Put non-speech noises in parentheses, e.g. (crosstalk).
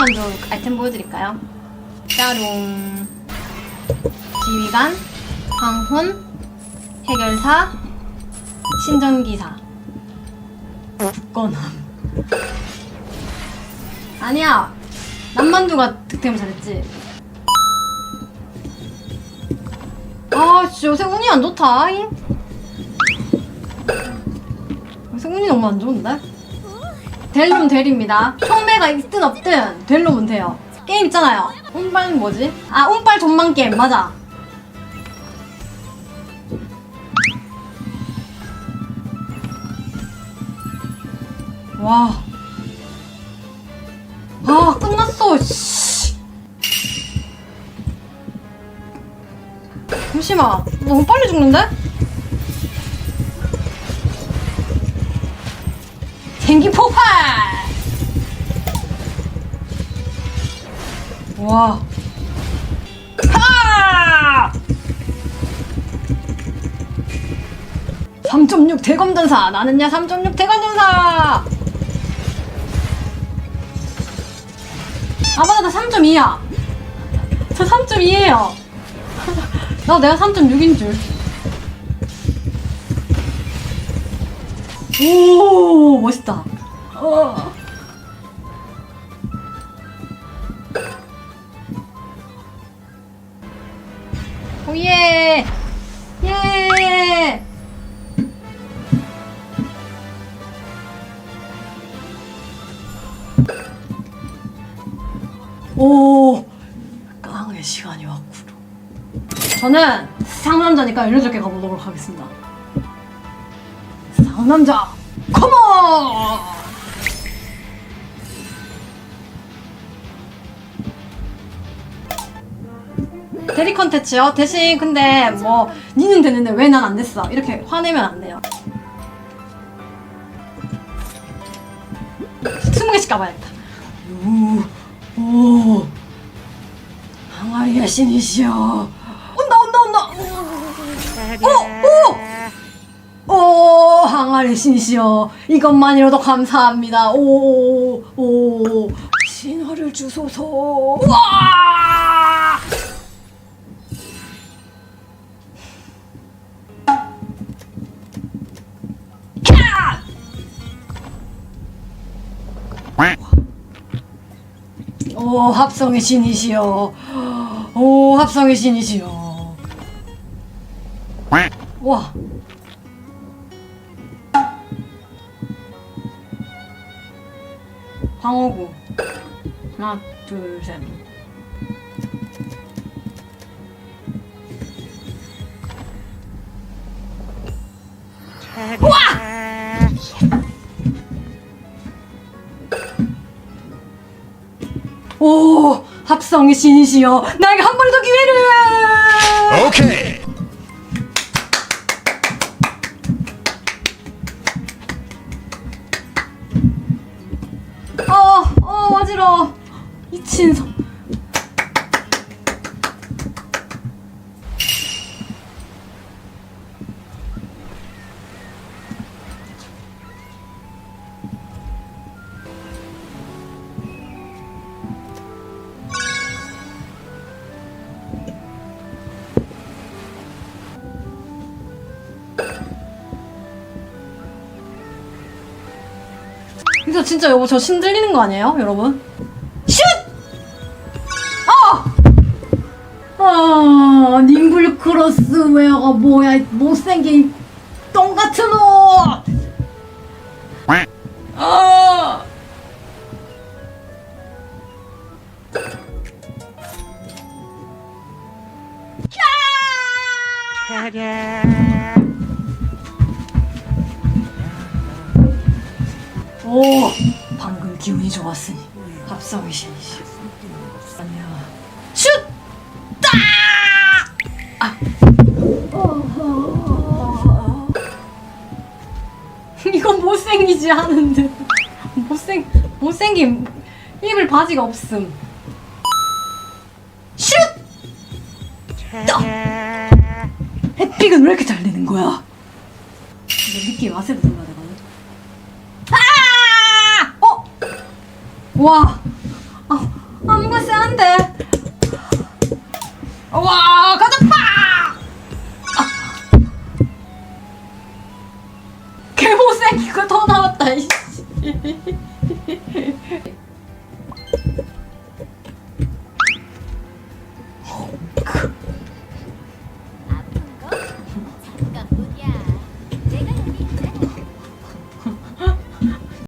만두 아이템 보여드릴까요? 짜롱 지휘관 황혼 해결사 신전기사 국건함 아니야 남만두가 득템을 잘했지 아 진짜 요새 운이 안 좋다 잉? 요새 운이 너무 안 좋은데? 델룸 델입니다 총매가 있든 없든 델룸은 돼요 게임 있잖아요 운빨 뭐지? 아 운빨 존망 게임 맞아 와. 아, 끝났어. 씨. 잠시만. 너무 빨리 죽는데? 생기 폭발! 와. 하! 3.6 대검전사 나는야 3.6 대검전사 아 맞아 나 3.2야 저 3.2예요 (laughs) 나 내가 3.6인 줄 오 멋있다. 어. 오예. 예. 오 깡의 시간이 왔구려 저는 상남자니까 일렬적게 가보도록 하겠습니다. 상 남자. 컴온! 대리 컨텐츠요? 대신 근데 뭐 니는 되는데 왜 난 안 됐어? 이렇게 화내면 안 돼요. 20개씩 가봐야겠다. 오, 오, 항아리의 신이시여. 온다, 온다, 온다. 오, 오, 오, 항아리 신이시여. 이것만이라도 감사합니다. 오, 오, 신화를 주소서. 와! 캬! 오 합성의 신이시여 오 합성의 신이시여 방어구 하나 둘셋. 오 합성의 신이시여. 나에게 한 번의 더 기회를! 오케이. 어, 어지러워. 미친 성. 이거 진짜 여보 저 신들리는 거 아니에요, 여러분? 크로스 웨어가 뭐야, 이 못생긴 똥 같은 옷! 아! 오, 방금 기운이 좋았으니 합성의 신이시. 아니야. 슛! 따! 아. 이건 못생기지 않은데. 못생 못생김 입을 바지가 없음. 슛! 따! 햇빛은 왜 이렇게 잘 되는 거야? 내 느낌 아세도 들어야 되거든. 아! 어? 와. 아, 아무거 쎄한데. 와, 가자, 파! 개 못생기고 더 나왔다, 이씨.